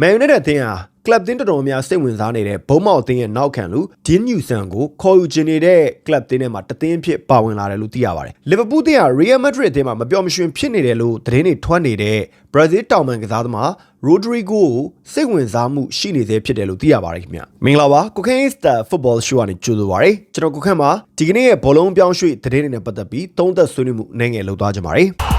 မန်ယူနိုက်တက်အသင်းဟာကလပ်တင်းတော်တော်များစိတ်ဝင်စားနေတဲ့ဘုံမောက်အသင်းရဲ့နောက်ခံလူဒင်းနျူဆန်ကိုခေါ်ယူခြင်းနေတဲ့ကလပ်တင်းထဲမှာတသင်းဖြစ်ပါဝင်လာတယ်လို့သိရပါတယ်လီဗာပူးအသင်းဟာရီယယ်မက်ဒရစ်အသင်းမှာမပျော်မရွှင်ဖြစ်နေတယ်လို့သတင်းတွေထွက်နေတဲ့ဘရာဇီးတောင်ပန်ကစားသမားရိုဒရီဂိုကိုစိတ်ဝင်စားမှုရှိနေသေးဖြစ်တယ်လို့သိရပါတယ်ခင်ဗျမင်္ဂလာပါကိုခင်းစတာဖုတ်ဘောရှိုးကနေကြိုဆိုပါရစေကျွန်တော်ကိုခန့်ပါဒီကနေ့ရဲ့ဘောလုံးပြောင်းရွှေ့သတင်းတွေနဲ့ပတ်သက်ပြီးသုံးသက်ဆွေးနွေးမှုအနေငယ်လုပ်သွားကြပါမယ်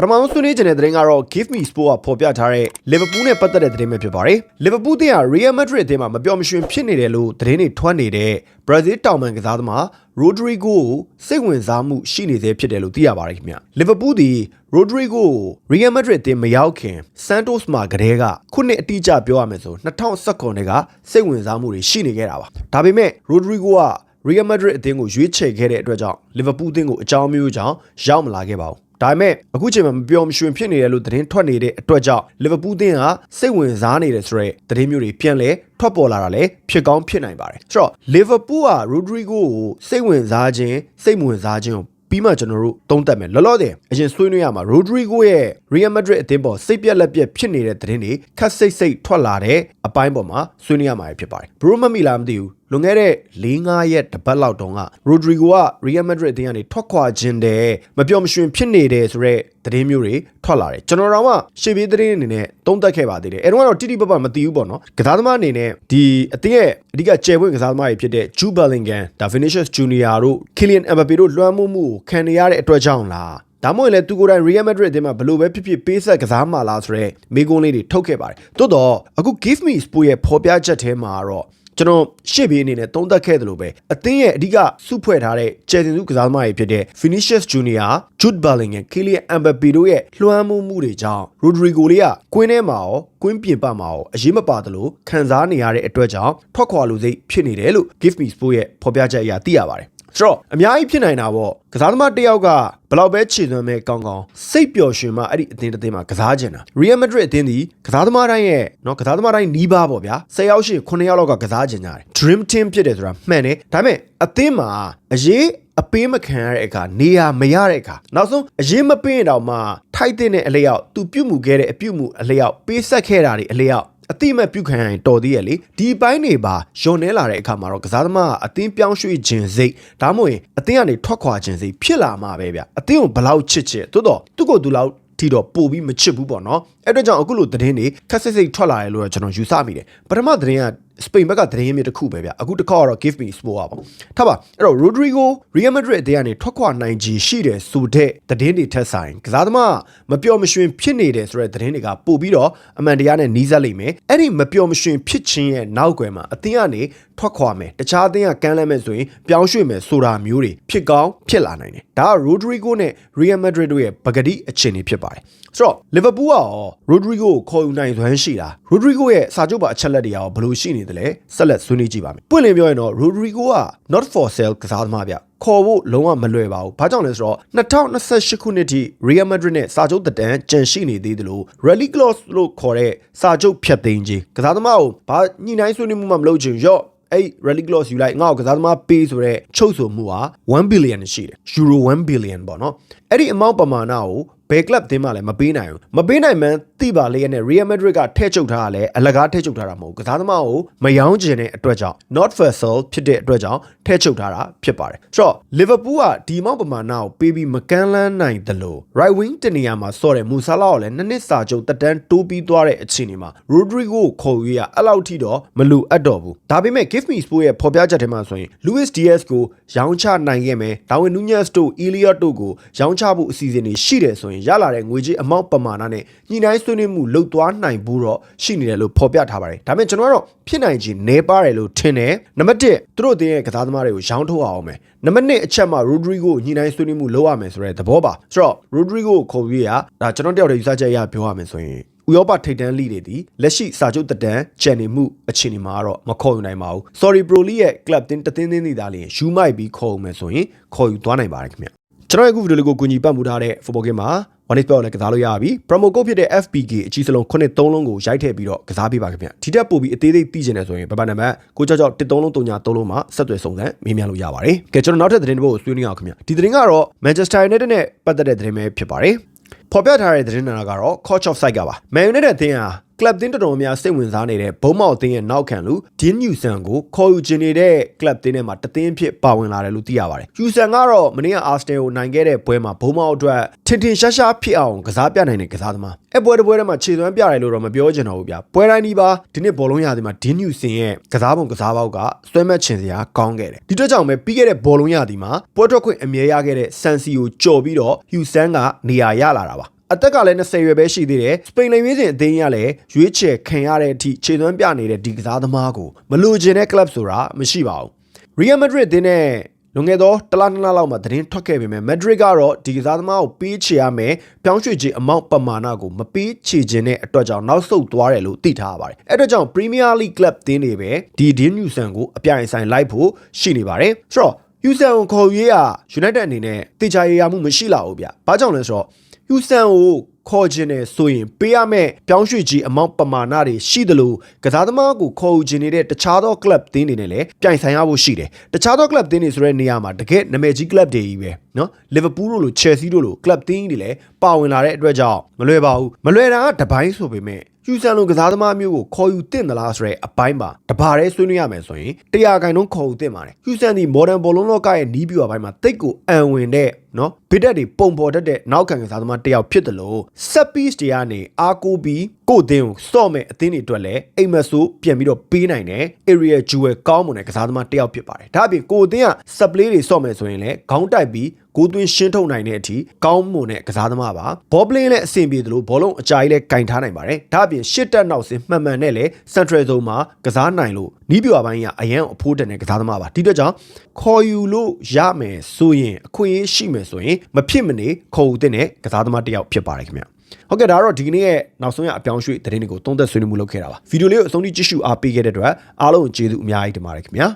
ပထမဆုံးဆွေးနွေးခြင်းတဲ့သတင်းကတော့ Give Me Sport ကဖော်ပြထားတဲ့ Liverpool နဲ့ပတ်သက်တဲ့သတင်းပဲဖြစ်ပါတယ်။ Liverpool တင်က Real Madrid အသင်းမှာမပျော်မရွှင်ဖြစ်နေတယ်လို့သတင်းတွေထွက်နေတဲ့ Brazil တောင်ပန်ကစားသမား Rodrigo ကိုစိတ်ဝင်စားမှုရှိနေသေးဖြစ်တယ်လို့သိရပါတယ်ခင်ဗျ။ Liverpool ဒီ Rodrigo ကို Real Madrid အသင်းမရောက်ခင် Santos မှာကတည်းကခုနှစ်အတိအကျပြောရမယ်ဆို2019ခုနှစ်ကစိတ်ဝင်စားမှုတွေရှိနေခဲ့တာပါ။ဒါပေမဲ့ Rodrigo က Real Madrid အသင်းကိုရွေးချယ်ခဲ့တဲ့အတွက်ကြောင့် Liverpool အသင်းကိုအကြောင်းမျိုးကြောင့်ရောက်မလာခဲ့ပါဘူး။ ဒါပေမဲ့အခုချိန်မှာမပြောမရွှင်ဖြစ်နေတယ်လို့သတင်းထွက်နေတဲ့အတွက်ကြောင့်လီဗာပူးအသင်းကစိတ်ဝင်စားနေတယ်ဆိုတဲ့သတင်းမျိုးတွေပြန်လဲထွက်ပေါ်လာတာလည်းဖြစ်ကောင်းဖြစ်နိုင်ပါတယ်။ဆိုတော့လီဗာပူးကရိုဒရီဂိုကိုစိတ်ဝင်စားခြင်းစိတ်မဝင်စားခြင်းကိုပြီးမှကျွန်တော်တို့သုံးသပ်မယ်လောလောဆယ်အရင်ဆွေးနွေးရမှာရိုဒရီဂိုရဲ့ Real Madrid အသင်းပေါ်စိတ်ပြက်လက်ပြက်ဖြစ်နေတဲ့သတင်းတွေခက်စိတ်စိတ်ထွက်လာတဲ့အပိုင်းပေါ်မှာဆွေးနွေးရမှာဖြစ်ပါတယ်ဘရိုမမီလာမသိဘူး လွန်ခဲ့တဲ့၄-၅ရက်တပတ်လောက်တုန်းကရိုဒရီဂိုက Real Madrid အသင်းကနေထွက်ခွာခြင်းတဲ့မပြောမရွှင်ဖြစ်နေတယ်ဆိုတော့သတင်းမျိုးတွေထွက်လာတယ်ကျွန်တော်တို့ကရှေ့ပြေးသတင်းအနေနဲ့သုံးသပ်ခဲ့ပါသေးတယ်အဲတော့ကတော့တိတိပပမသိဘူးပေါ့နော်ကစားသမားအနေနဲ့ဒီအသင်းရဲ့အဓိကကျယ်ပွင့်ကစားသမားတွေဖြစ်တဲ့ Jude Bellingham, Da Vinicius Junior တို့ Kylian Mbappe တို့လွှမ်းမိုးမှုကိုခံနေရတဲ့အတွက်ကြောင့်လားဒါမှမဟုတ်လည်းသူကိုယ်တိုင် Real Madrid အသင်းမှာဘလို့ပဲဖြစ်ဖြစ်ပေးဆက်ကစားမှာလားဆိုတော့မိကုန်းလေးတွေထုတ်ခဲ့ပါတယ်။သို့တော့အခု Give Me Sport ရဲ့ဖော်ပြချက်ထဲမှာတော့ ကျွန်တော်ရှေ့ဘေးအနေနဲ့သုံးသပ်ခဲ့သလိုပဲအသင်းရဲ့အဓိကစုဖွဲ့ထားတဲ့ကျယ်တင်စုကစားသမားတွေဖြစ်တဲ့ Vinicius Junior, Jude Bellingham, Kylian Mbappe တို့ရဲ့လွှမ်းမိုးမှုတွေကြောင့် Rodrigo လေးကကွင်းထဲမှာရောကွင်းပြင်ပမှာရောအရေးမပါသလိုခံစားနေရတဲ့အတွက်ကြောင့်ထွက်ခွာလို့စိတ်ဖြစ်နေတယ်လို့ Give Me Sport ရဲ့ဖော်ပြချက်အရသိရပါတယ် ဆိုတော့အများကြီးဖြစ်နိုင်တာပေါ့ကစားသမားတစ်ယောက်ကဘလောက်ပဲခြေသွမ်းမဲ့ကောင်းကောင်းစိတ်ပျော်ရွှင်မှအဲ့ဒီအသင်းတစ်သင်းမှာကစားကျင်တာ Real Madrid အသင်းဒီကစားသမားတိုင်းရဲ့เนาะကစားသမားတိုင်းနီးပါးပေါ့ဗျာ10ယောက်ရှိ9ယောက်လောက်ကကစားကျင်ကြတယ် Dream Team ဖြစ်တယ်ဆိုတာမှန်တယ်ဒါပေမဲ့အသင်းမှာအရေးအပေးမခံရတဲ့အခါနေရာမရတဲ့အခါနောက်ဆုံးအရင်မပေးရင်တော့မှထိုက်တဲ့အလျောက်သူပြုတ်မှုခဲ့တဲ့အပြုတ်မှုအလျောက်ပေးဆက်ခဲ့တာတွေအလျောက် အတိမတ်ပြုတ်ခံရရင်တော်သေးရဲ့လေဒီပိုင်းတွေပါယွန်နေလာတဲ့အခါမှာတော့ကစားသမားကအတင်းပြောင်းရွှေ့ခြင်းစိတ်ဒါမှမဟုတ်ရင်အတင်းကနေထွက်ခွာခြင်းစိတ်ဖြစ်လာမှာပဲဗျအတင်းကိုဘလောက်ချစ်ချစ်သို့တော့သူ့ကိုသူလောက်ထီတော့ပို့ပြီးမချစ်ဘူးပေါ့နော်အဲ့အတွက်ကြောင့်အခုလိုသတင်းတွေခက်စစ်စစ်ထွက်လာတယ်လို့တော့ကျွန်တော်ယူဆမိတယ်ပထမသတင်းက စပိန်ဘက်ကသတင်းရင်းမြစ်တစ်ခုပဲဗျအခုတစ်ခေါက်ကတော့ give me sport ပါပေါ့ထားပါအဲ့တော့ Rodrigo Real Madrid အသင်းကနေထွက်ခွာနိုင်ခြေရှိတယ်ဆိုတဲ့သတင်းတွေထက်ဆိုင်ကစားသမားမပျော်မရွှင်ဖြစ်နေတယ်ဆိုတဲ့သတင်းတွေကပို့ပြီးတော့အမှန်တရားနဲ့နှီးစပ်လိမ့်မယ်အဲ့ဒီမပျော်မရွှင်ဖြစ်ခြင်းရဲ့နောက်ွယ်မှာအသင်းကနေထွက်ခွာမယ်တခြားအသင်းကကမ်းလှမ်းမယ်ဆိုရင်ပြောင်းရွှေ့မယ်ဆိုတာမျိုးတွေဖြစ်ကောင်းဖြစ်လာနိုင်တယ်ဒါက Rodrigo နဲ့ Real Madrid တို့ရဲ့ပကတိအခြေအနေဖြစ်ပါတယ်ဆိုတော့ Liverpool ကရော Rodrigo ကိုခေါ်ယူနိုင်စွမ်းရှိတာ Rodrigo ရဲ့စာချုပ်ပါအချက်လက်တွေရောဘယ်လိုရှိနေသလဲဆက်လက်ဆွေးနွေးကြည့်ပါမယ်ပွင့်လင်းပြောရင်တော့ Rodrigo က not for sale ကစားသမားဗျခေါ်ဖို့လုံးဝမလွယ်ပါဘူး။ဘာကြောင့်လဲဆိုတော့2028ခုနှစ်ထိ Real Madrid နဲ့စာချုပ်တက်တန်းကြန့်ရှိနေသေးတယ်လို့ Rally Clause လို့ခေါ်တဲ့စာချုပ်ဖြတ်သိမ်းခြင်းကစားသမားကိုဘာညှိနှိုင်းဆွေးနွေးမှုမှမလုပ်ချင်ရော့အဲ့ rally clause ယူလိုက်ငါ့ကိုကစားသမားပေးဆိုတဲ့ချုပ်ဆိုမှုဟာ1 billion ရှိတယ် euro 1 billion ပေါ့နော်အဲ့ဒီ amount ပမာဏကို ဘယ် club တင်းမှလည်းမပေးနိုင်ဘူးမပေးနိုင်မှန်းသိပါလေနဲ့ Real Madrid ကထည့်ချုပ်ထားတာလည်းအလကားထည့်ချုပ်ထားတာမဟုတ်ကစားသမားကိုမယောင်းကျင်တဲ့အတွက်ကြောင့် not for sale ဖြစ်တဲ့အတွက်ကြောင့်ထည့်ချုပ်ထားတာဖြစ်ပါတယ်ဆိုတော့ Liverpool ကဒီ amount ပမာဏကိုပေးပြီးမကမ်းလှမ်းနိုင်သလို right wing တနေရာမှာစော့တဲ့မူဆာလာကိုလည်းနှစ်နှစ်စာချုပ်တက်တန်းတိုးပြီးသွားတဲ့အခြေအနေမှာ Rodrigo ကိုခေါ်ယူရအဲ့လောက်ထိတော့မလူအပ်တော့ဘူးဒါပေမဲ့ Give Me Sport ရဲ့ဖော်ပြချက်ထဲမှာဆိုရင် Luis Diaz ကိုရောင်းချနိုင်ခဲ့မယ်ဒါဝင် Nunez တို့ Elliot တို့ကိုရောင်းချဖို့အစီအစဉ်တွေရှိတယ်ဆိုရင်ရလာတဲ့ငွေကြေးအမောက်ပမာဏနဲ့ညှိနှိုင်းဆွေးနွေးမှုလုပ်သွားနိုင်ဘူးတော့ရှိနေတယ်လို့ဖော်ပြထားပါတယ်ဒါပေမဲ့ကျွန်တော်ကတော့ဖြစ်နိုင်ချေနေပါတယ်လို့ထင်တယ်နံပါတ်1သူတို့အသင်းရဲ့ကစားသမားတွေကိုရောင်းထုတ်အောင်မယ်နံပါတ်2အချက်မှာ Rodrigo ကိုညှိနှိုင်းဆွေးနွေးမှုလုပ်ရမယ်ဆိုတဲ့သဘောပါဆိုတော့ Rodrigo ကိုခေါ်ပြီးရဒါကျွန်တော်တယောက်တည်းယူဆချက်အရပြောရမယ်ဆိုရင်ဥရောပထိပ်တန်းလိတွေဒီလက်ရှိစာချုပ်တက်တန်းကျန်နေမှုအခြေအနေမှာတော့မခေါ်ယူနိုင်ပါဘူး Sorry Pro League ရဲ့ club တင်းတသင်းသင်းတွေသားလေးယူမိုက်ပြီးခေါ်ယူမယ်ဆိုရင်ခေါ်ယူသွားနိုင်ပါတယ်ခင်ဗျကျွန်တော်ရဲ့အခုဗီဒီယိုလေးကိုကူညီပတ်မှုထားတဲ့ football game မှာ one spell နဲ့ကစားလို့ရပြီ promo code ဖြစ်တဲ့ FPK အကြီးစလုံး93လုံးကိုရိုက်ထည့်ပြီးတော့ကစားပေးပါခင်ဗျဒီတက်ပို့ပြီးအသေးသေးသိချင်တယ်ဆိုရင်ပပနံပါတ်ကိုကြောက်ကြောက်13လုံး3ညာ3လုံးမှာဆက်သွယ်စုံစမ်းမေးမြန်းလို့ရပါတယ်ကဲကျွန်တော်နောက်ထပ်သတင်းတစ်ပုဒ်ကိုဆွေးနွေးအောင်ခင်ဗျဒီသတင်းကတော့ Manchester United နဲ့ပတ်သက်တဲ့သတင်းပဲဖြစ်ပါတယ်ဖော်ပြထားတဲ့သတင်းနာကတော့ coach of site ကပါ Man United အသင်းဟာ ကလပ်တင်းတော်တော်များစိတ်ဝင်စားနေတဲ့ဘုံမောက်အသင်းရဲ့နောက်ခံလူဒင်းညူဆန်ကိုခေါ်ယူခြင်းနေတဲ့ကလပ်တင်းထဲမှာတသင်းဖြစ်ပါဝင်လာတယ်လို့သိရပါတယ်။ယူဆန်ကတော့မနေ့ကအာစနယ်ကိုနိုင်ခဲ့တဲ့ပွဲမှာဘုံမောက်အတွက်ထင်ထင်ရှားရှားဖြစ်အောင်ကစားပြနိုင်တဲ့ကစားသမား။အဲပွဲတစ်ပွဲထဲမှာခြေသွမ်းပြတယ်လို့တော့မပြောချင်တော့ဘူးဗျာ။ပွဲတိုင်းဒီပါဒီနေ့ဘောလုံးရာသီမှာဒင်းညူဆန်ရဲ့ကစားပုံကစားပေါက်ကဆွဲမက်ချင်စရာကောင်းခဲ့တယ်။ဒီအတွက်ကြောင့်ပဲပြီးခဲ့တဲ့ဘောလုံးရာသီမှာပွဲထွက်ခွင့်အမြဲရခဲ့တဲ့ဆန်စီကိုကြော်ပြီးတော့ယူဆန်ကနေရာရလာတာပါ။ အသက်ကလည်း20ရွယ်ပဲရှိသေးတယ်စပိန်လိမ်ရေးစဉ်အသင်းရလည်းရွေးချယ်ခံရတဲ့အထိခြေသွမ်းပြနေတဲ့ဒီကစားသမားကိုမလိုချင်တဲ့ကလပ်ဆိုတာမရှိပါဘူး Real Madrid အသင်းနဲ့လွန်ခဲ့သောတလားနှစ်လလောက်မှာသတင်းထွက်ခဲ့ပေမဲ့ Madrid ကတော့ဒီကစားသမားကိုပေးချေရမယ်ပြောင်းရွှေ့ခြင်းအမောက်ပမာဏကိုမပေးချေခြင်းတဲ့အတွက်ကြောင့်နောက်ဆုတ်သွားတယ်လို့သိထားရပါတယ်အဲ့အတွက်ကြောင့် Premier League Club အသင်းတွေပဲဒီ Dean Newson ကိုအပြိုင်ဆိုင်လိုက်ဖို့ရှိနေပါတယ်ဆိုတော့ယူဆန်ကိုခေါ်ရေးက United အနေနဲ့တေချာရရမှုမရှိလာဘူးဗျ။ဘာကြောင့်လဲဆိုတော့ ယူဆန်ကိုခေါ်ခြင်းနဲ့ဆိုရင်ပေးရမယ့်ပြောင်းရွှေ့ကြီးအမောင့်ပမာဏတွေရှိသလိုကစားသမားကိုခေါ်ယူခြင်းနေတဲ့တခြားသော club သင်းတွေနဲ့လည်းပြိုင်ဆိုင်ရဖို့ရှိတယ်။တခြားသော club သင်းတွေဆိုတဲ့နေရာမှာတကယ်နာမည်ကြီး club တွေကြီးပဲနော်။ Liverpool တို့လို Chelsea တို့လို club သင်းတွေလည်းပါဝင်လာတဲ့အတွက်ကြောင့်မလွယ်ပါဘူး။မလွယ်တာကတပိုင်းဆိုပေမဲ့ယူဆန်လိုကစားသမားမျိုးကိုခေါ်ယူတင်သလားဆိုတဲ့အပိုင်းမှာတဘာရဲဆွေးနွေးရမယ်ဆိုရင်တရားခိုင်နှုန်းခေါ်ယူတင်ပါတယ်ယူဆန်ဒီ modern ဘောလုံးလောကရဲ့နီးပြူအပိုင်းမှာတိတ်ကိုအံဝင်တဲ့နော်ဘစ်တက်တွေပုံပေါ်တတ်တဲ့နောက်ခံကစားသမားတစ်ယောက်ဖြစ်တယ်လို့ဆက်ပီးတွေကနေအာကိုပြီးကိုအသင်းကိုစော့မဲ့အသင်းတွေအတွက်လည်းအိမ်မက်ဆိုးပြန်ပြီးတော့ပေးနိုင်တယ် area jewel ကောင်းမွန်တဲ့ကစားသမားတစ်ယောက်ဖြစ်ပါတယ်ဒါအပြင်ကိုအသင်းက sub play တွေစော့မယ်ဆိုရင်လည်းခေါင်းတိုက်ပြီးကိုသွင်းရှင်းထုတ်နိုင်တဲ့အထိကောင်းမွန်တဲ့ကစားသမားပါဘောပလင်းလည်းအဆင်ပြေတယ်လို့ဘောလုံးအကြာကြီးလည်းကင်ထားနိုင်ပါတယ်ဒါအပြင်ရှစ်တက်နောက်စင်မှန်မှန်နဲ့လည်း central zone မှာကစားနိုင်လို့နီးပြအပိုင်းကအရန်အဖိုးတန်တဲ့ကစားသမားပါဒီအတွက်ကြောင့်ခေါ်ယူလို့ရမယ်ဆိုရင်အခွင့်အရေးရှိမယ်ဆိုရင်မဖြစ်မနေခေါ်ယူတဲ့ကစားသမားတစ်ယောက်ဖြစ်ပါတယ်ခင်ဗျဟုတ်ကဲ့ဒါတော့ဒီကနေ့ရဲ့နောက်ဆုံးရအပြောင်းရွှေ့သတင်းတွေကိုသုံးသက်ဆွေးနွေးမှုလုပ်ခဲ့တာပါဗီဒီယိုလေးကိုအဆုံးထိကြည့်ရှုအားပေးခဲ့တဲ့အတွက်အားလုံးကျေးဇူးအများကြီးတင်ပါတယ်ခင်ဗျာ